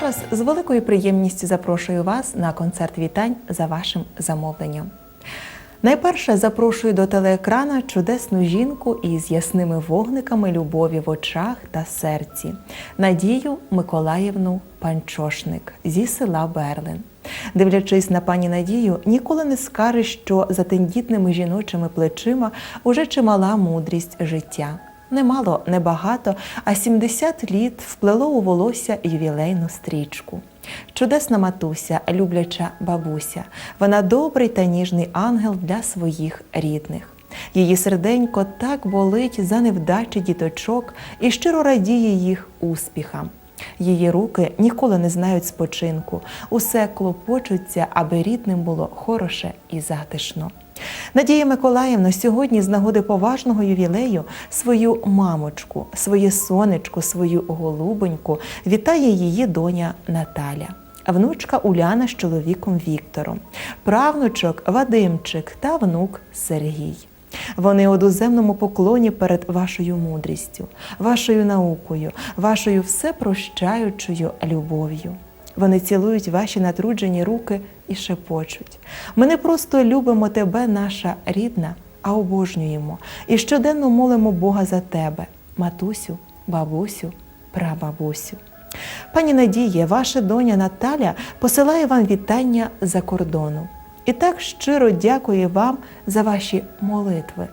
Зараз з великою приємністю запрошую вас на концерт вітань за вашим замовленням. Найперше запрошую до телеекрана чудесну жінку із ясними вогниками любові в очах та серці Надію Миколаївну Панчошник зі села Берлин. Дивлячись на пані Надію, ніколи не скажеш, що за тендітними жіночими плечима уже чимала мудрість життя. Немало, небагато, а 70 літ вплело у волосся ювілейну стрічку. Чудесна матуся, любляча бабуся. Вона добрий та ніжний ангел для своїх рідних. Її серденько так болить за невдачі діточок і щиро радіє їх успіхам. Її руки ніколи не знають спочинку, усе клопочуться, аби рідним було хороше і затишно. Надія Миколаївна сьогодні з нагоди поважного ювілею свою мамочку, своє сонечко, свою голубоньку вітає її доня Наталя. Внучка Уляна з чоловіком Віктором, правнучок Вадимчик та внук Сергій. Вони у доземному поклоні перед вашою мудрістю, вашою наукою, вашою всепрощаючою любов'ю. Вони цілують ваші натруджені руки і шепочуть. Ми не просто любимо тебе, наша рідна, а обожнюємо і щоденно молимо Бога за тебе, матусю, бабусю, прабабусю. Пані Надія, ваша доня Наталя посилає вам вітання за кордону і так щиро дякує вам за ваші молитви,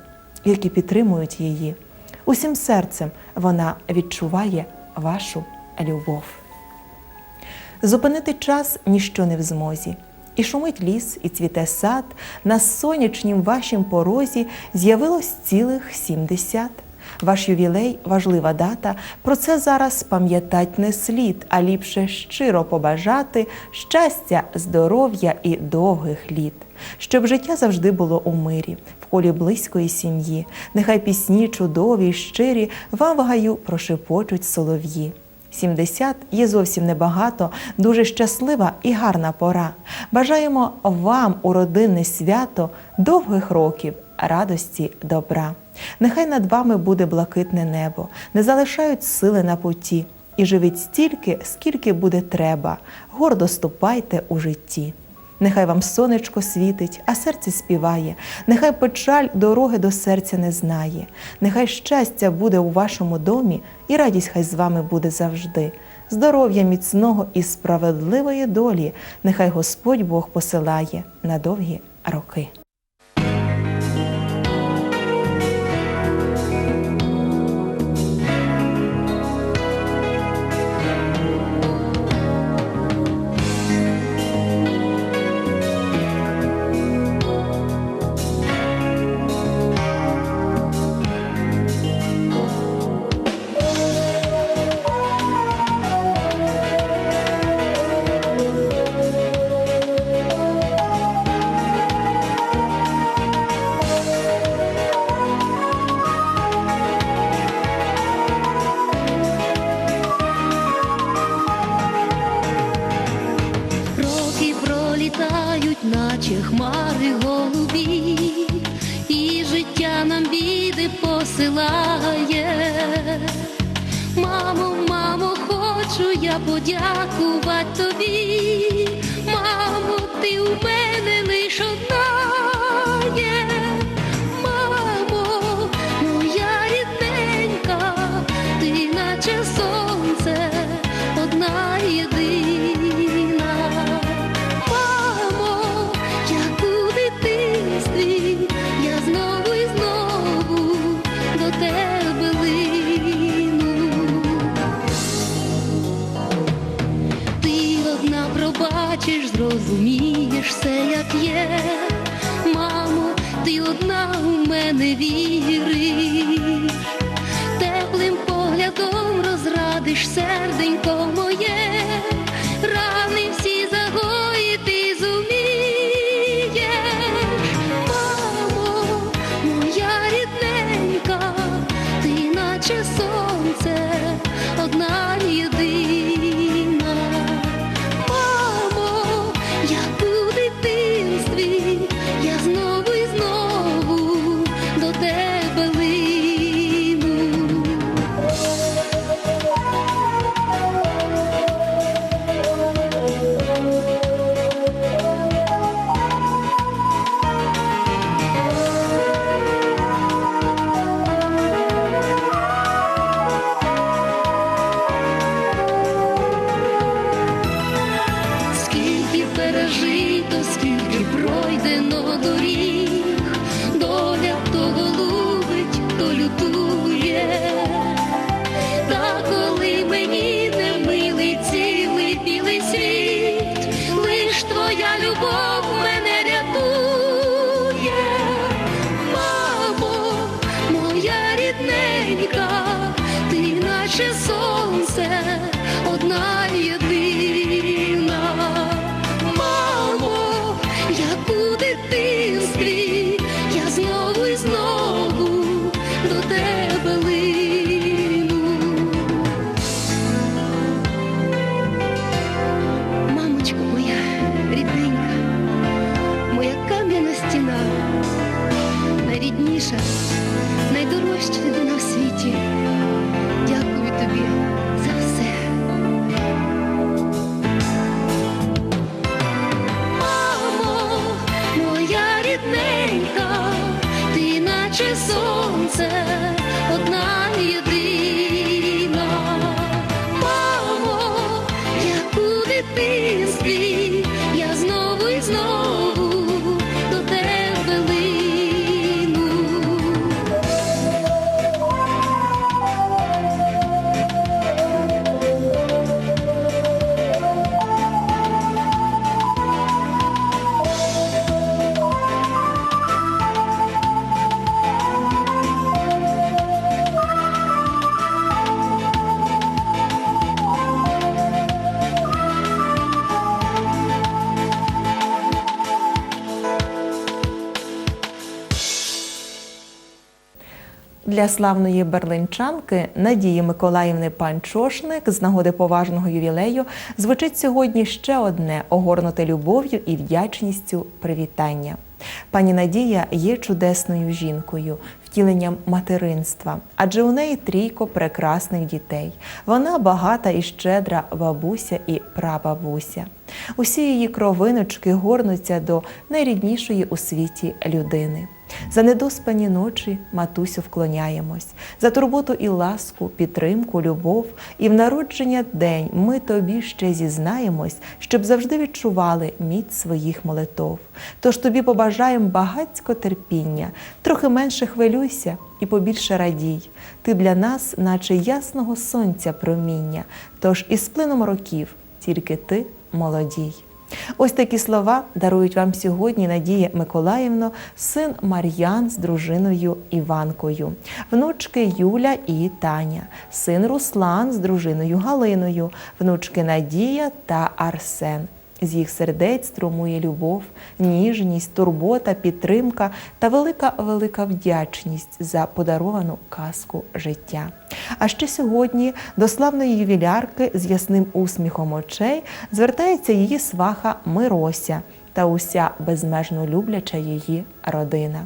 які підтримують її. Усім серцем вона відчуває вашу любов. Зупинити час ніщо не в змозі. І шумить ліс, і цвіте сад, на сонячнім вашім порозі з'явилось цілих сімдесят. Ваш ювілей важлива дата. Про це зараз пам'ятать не слід, а ліпше щиро побажати щастя, здоров'я і довгих літ, щоб життя завжди було у мирі, в колі близької сім'ї. Нехай пісні чудові й щирі вам в гаю прошепочуть солов'ї. 70 є зовсім небагато, дуже щаслива і гарна пора. Бажаємо вам у родинне свято довгих років, радості, добра. Нехай над вами буде блакитне небо, не залишають сили на путі, і живіть стільки, скільки буде треба. Гордо ступайте у житті. Нехай вам сонечко світить, а серце співає, нехай печаль дороги до серця не знає, нехай щастя буде у вашому домі, і радість хай з вами буде завжди. Здоров'я міцного і справедливої долі, нехай Господь Бог посилає на довгі роки. Мамо, мамо, хочу я подякувати тобі. Мамо, ти у мене лиш одна є. Зрозумієш все, як є. Мамо, ти одна у мене віриш, теплим поглядом розрадиш серденько як у дитинстві, 思 Для славної берлинчанки Надії Миколаївни Панчошник з нагоди поважного ювілею звучить сьогодні ще одне огорнуте любов'ю і вдячністю привітання. Пані Надія є чудесною жінкою, втіленням материнства, адже у неї трійко прекрасних дітей. Вона багата і щедра бабуся і прабабуся. Усі її кровиночки горнуться до найріднішої у світі людини. За недоспані ночі матусю вклоняємось, за турботу і ласку, підтримку, любов, і в народження день ми тобі ще зізнаємось, щоб завжди відчували міць своїх молитов. Тож тобі побажаємо багацько терпіння, трохи менше хвилюйся і побільше радій. Ти для нас, наче ясного сонця проміння, тож із плином років тільки ти молодій. Ось такі слова дарують вам сьогодні Надія Миколаївна, син Мар'ян з дружиною Іванкою, внучки Юля і Таня, син Руслан з дружиною Галиною, внучки Надія та Арсен. З їх сердець струмує любов, ніжність, турбота, підтримка та велика велика вдячність за подаровану казку життя. А ще сьогодні до славної ювілярки з ясним усміхом очей звертається її сваха Мирося та уся безмежно любляча її родина.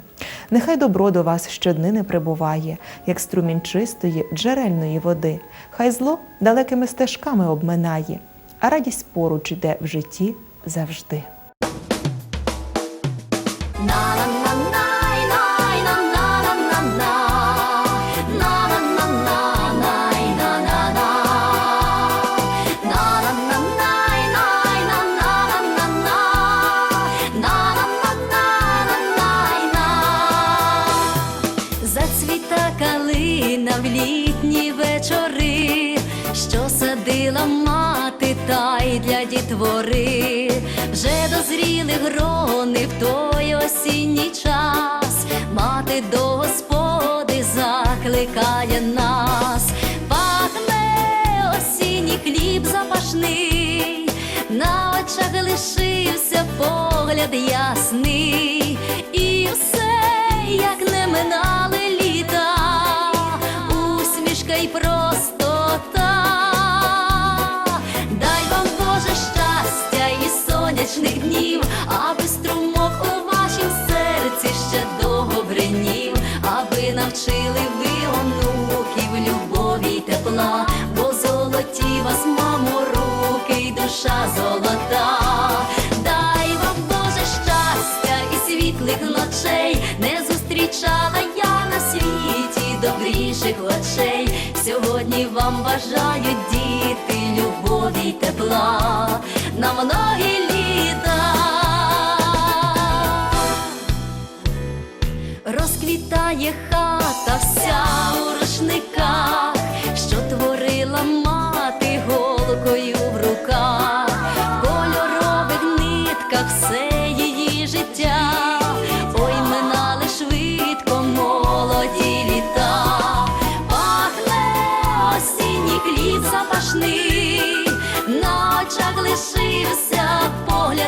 Нехай добро до вас щоднини прибуває, як струмінь чистої джерельної води. Хай зло далекими стежками обминає, а радість поруч іде в житті завжди. Дітвори, вже дозріли грони в той осінній час, мати до господи закликає нас, пахне осінній хліб запашний, на очах лишився погляд ясний, душа золота. Дай вам Боже щастя і світлих ночей, не зустрічала я на світі добріших очей. Сьогодні вам бажаю діти, любові й тепла на многі літа. Розквітає хата вся у рушниках,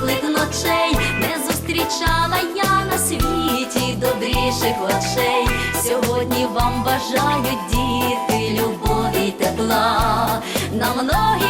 Світлих ночей, не зустрічала я на світі добріших очей. Сьогодні вам бажають діти, любові й тепла на многі